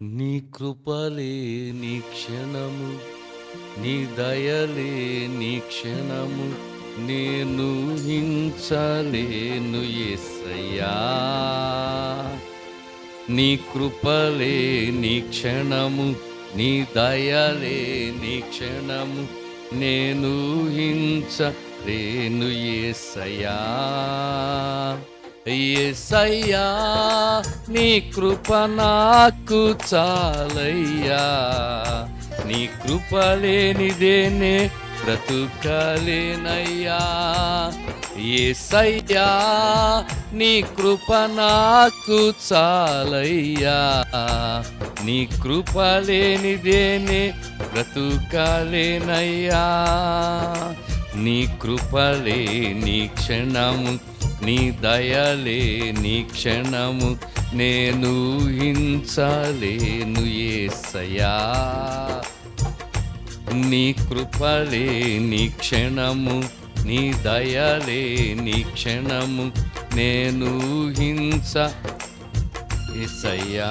నీ కృపలే నీ క్షణము నీ దయలే నీ క్షణము నేను హింసలేను ఎసయ్యా నీ కృపలే నీ క్షణము నీ దయలే నీ క్షణము నేను హింసలేను ఎసయ్యా ఏసయ్యా నీ కృప నాకు చాలయ్యా. నీ కృప లేనిదేనే బ్రతుకలేనయ్యా. ఏసయ్యా నీ కృప నాకు చాలయ్యా. నీ కృప లేనిదేనే బ్రతుకలేనయ్యా. నీ కృపలే నీ క్షణము నీ దయలే నీ క్షణము నేను హింసలేను ఏసయా నీ కృపలే నీ క్షణము నీ దయలే నీ క్షణము నేను హింస ఏసయ్యా.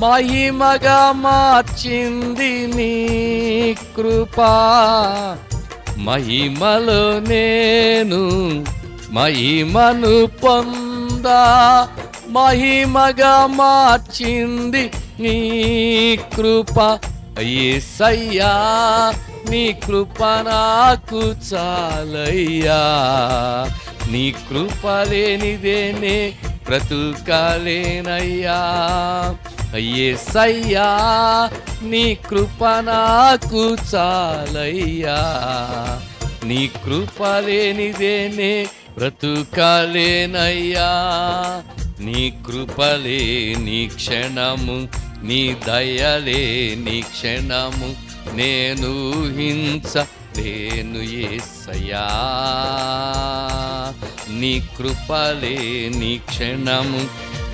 మహిమగా మార్చింది నీ కృపా. మహిమలో నేను మహిమను పొందా. మహిమగా మార్చింది నీ కృప. ఏసయ్యా నీ కృప నాకు చాలయ్యా. నీ కృప లేనిదేనే బ్రతుకాలేనయ్యా. ఏసయ్యా నీ కృప నాకు చాలయ్యా. నీ కృప లేనిదేనే బ్రతుకాలేనయ్యా. నీ కృపలే నీ క్షణము నీ దయలే నీ క్షణము నేను హింస లేను ఏసయ్యా. నీ కృపలే నీ క్షణము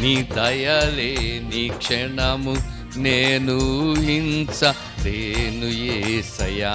నీ దయలే నీ క్షణము. నేను హింస లేను ఏసయా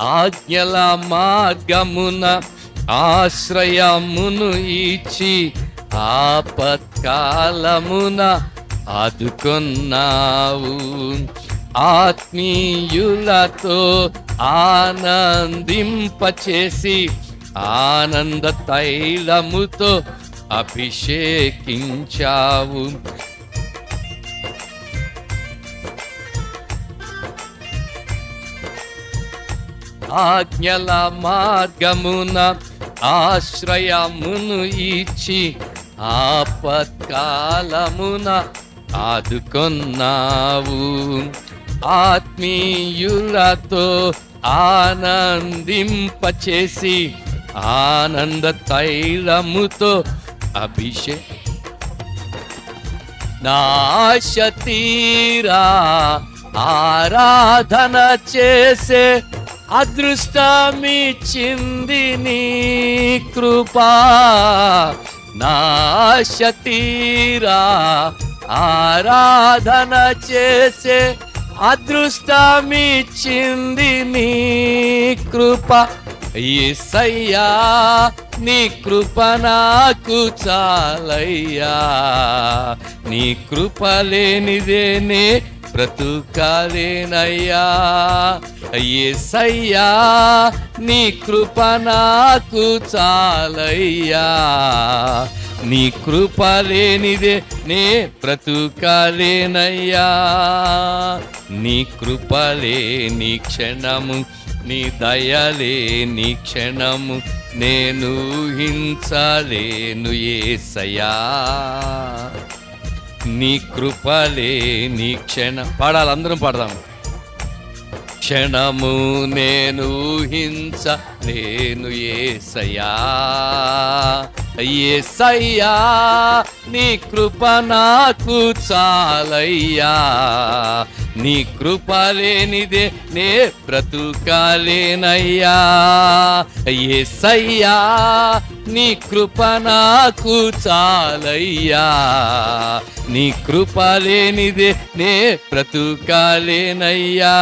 ఆజ్ఞల మార్గమున ఆశ్రయమును ఇచ్చి ఆపత్కాలమున ఆదుకొన్నావు. ఆత్మీయులతో ఆనందింపచేసి ఆనంద తైలముతో అభిషేకించావు. ఆజ్ఞల మార్గమున ఆశ్రయమును ఇచ్చి ఆపత్కాలమున ఆదుకొన్నావు. ఆత్మీయులతో ఆనందింపచేసి ఆనంద తైలముతో అభిషేక్ నాశతీరా ఆరాధన చేసే అదృష్టమిచ్చింది నీ కృపా. నాశతీరా. ఆరాధన చేసే అదృష్టమిచ్చింది నీ కృప. ఏసయ్యా నీ కృప నాకు చాలయ్యా. నీ కృప లేనిదేనే బ్రతుకాలేనయ్యా. ఏసయ్యా నీ కృప నాకు చాలయ్యా. నీ కృప లేనిదే నే బ్రతుకాలేనయ్యా. నీ కృప లేని క్షణము నీ దయలేని క్షణము నేను హింసలేను ఏసయా నీ కృపలే నీ క్షణ పాడాలి అందరం పాడదాం. క్షణము నేను హింస నేను ఏసయా ఏసయ్యా నీ కృప నాకు చాలయ్యా. నీ కృప లేనిదే నే బ్రతుకాలేనయ్యా. ఏసయ్యా నీ కృప నాకు చాలయ్యా. నీ కృప లేనిదే నే బ్రతుకాలేనయ్యా.